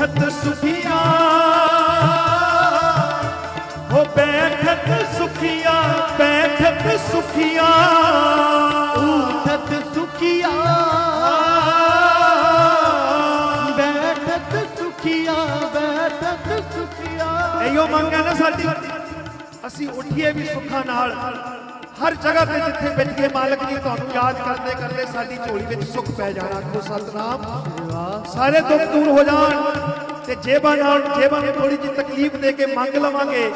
ਉਠਤ ਸੁਖੀਆ। ਹੋ ਬੈਠਤ ਸੁਖੀਆ ਬੈਠਤ ਸੁਖੀਆ। ਉਠਤ ਸੁਖੀਆ। ਬੈਠਤ ਸੁਖੀਆ ਬੈਠਤ ਸੁਖੀਆ। ਇਹੋ ਮੰਗ ਹੈ ਨਾ ਸਾਡੀ। ਅਸੀਂ ਉੱਠੀਏ ਵੀ ਸੁੱਖਾਂ ਨਾਲ। ਹਰ ਜਗ੍ਹਾ ਤੇ ਜਿੱਥੇ ਬੈਠੀਏ ਮਾਲਕ ਜੀ, ਤੁਹਾਨੂੰ ਯਾਦ ਕਰਦੇ ਕਰਦੇ ਸਾਡੀ ਝੋਲੀ ਵਿੱਚ ਸੁੱਖ ਪੈ ਜਾਣਾ। ਆਖੋ ਸਤਨਾਮ। ਸਾਰੇ ਦੁੱਖ ਦੂਰ ਹੋ ਜਾਣ ਤੇ ਜੇਬਾਂ ਨਾਲ, ਜੇਬਾਂ ਨੂੰ ਥੋੜੀ ਜਿਹੀ ਤਕਲੀਫ ਦੇ ਕੇ ਮੰਗ ਲਵਾਂਗੇ।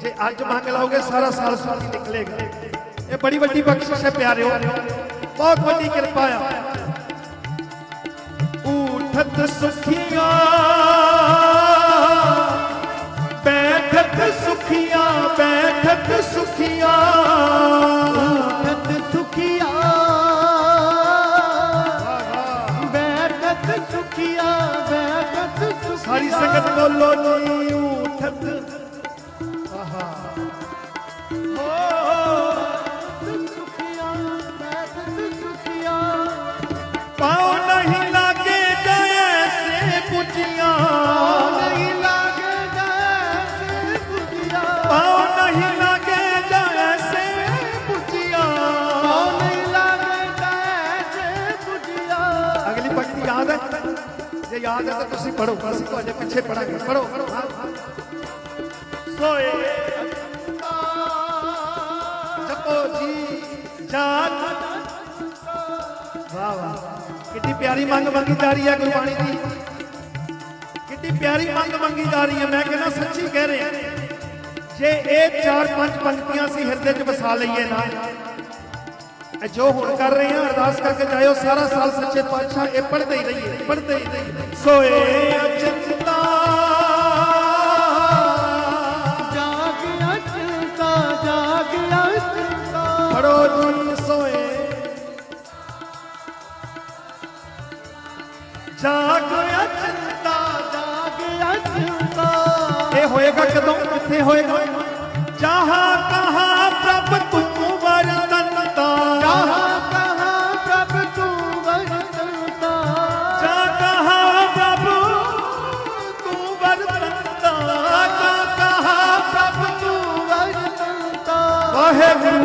ਜੇ ਅੱਜ ਮੰਗ ਲਓਗੇ, ਸਾਰਾ ਸਾਲ ਸੁੱਖੀ ਨਿਕਲੇਗਾ। ਇਹ ਬੜੀ ਵੱਡੀ ਬਖਸ਼ਿਸ਼ ਹੈ ਪਿਆਰਿਓ। ਬਹੁਤ ਵੱਡੀ ਕਿਰਪਾ ਆ। ਉਠਤ ਸੁਖੀਆਂ, ਬੈਠਤ ਸੁਖੀਆਂ ਬੈਠਤ ਸੁਖੀਆਂ। ਬੈਠਤ ਸੁਖੀਆ ਸਾਰੀ ਸੰਗਤ ਬੋਲੋ ਜੀ ਯਾਦ ਹੈ ਤਾਂ ਤੁਸੀਂ ਪੜੋ ਅਸੀਂ ਤੁਹਾਡੇ ਪਿੱਛੇ ਪੜਾਂਗੇ ਪੜੋ ਸੋਏ। ਜਪੋ ਜੀ ਜਾਨ ਵਾਹ ਵਾਹ। ਕਿੰਨੀ ਪਿਆਰੀ ਮੰਗ ਮੰਗੀ ਜਾ ਰਹੀ ਹੈ ਗੁਰਬਾਣੀ ਦੀ। ਕਿੰਨੀ ਪਿਆਰੀ ਮੰਗ ਮੰਗੀ ਜਾ ਰਹੀ ਹੈ। ਮੈਂ ਕਹਿੰਦਾ ਸੱਚੀ ਕਹਿ ਰਿਹਾ। ਜੇ ਇਹ ਚਾਰ ਪੰਜ ਪੰਕਤੀਆਂ ਅਸੀਂ ਹਿਰਦੇ 'ਚ ਵਸਾ ਲਈਏ ਨਾ ਜੋ ਹੁਣ ਕਰ ਰਹੇ ਹਾਂ ਅਰਦਾਸ ਕਰਕੇ ਜਾਇਓ ਸਾਰਾ ਸਾਲ ਸੱਚੇ ਪਾਤਸ਼ਾਹ ਇਹ ਪੜ੍ਹਦੇ ਹੀ ਰਹੀਏ ਪੜ੍ਹਦੇ ਹੀ ਰਹੀਏ। ਸੋਏ ਹੋਏਗਾ ਕਦੋਂ? ਕਿੱਥੇ ਹੋਏਗਾ? have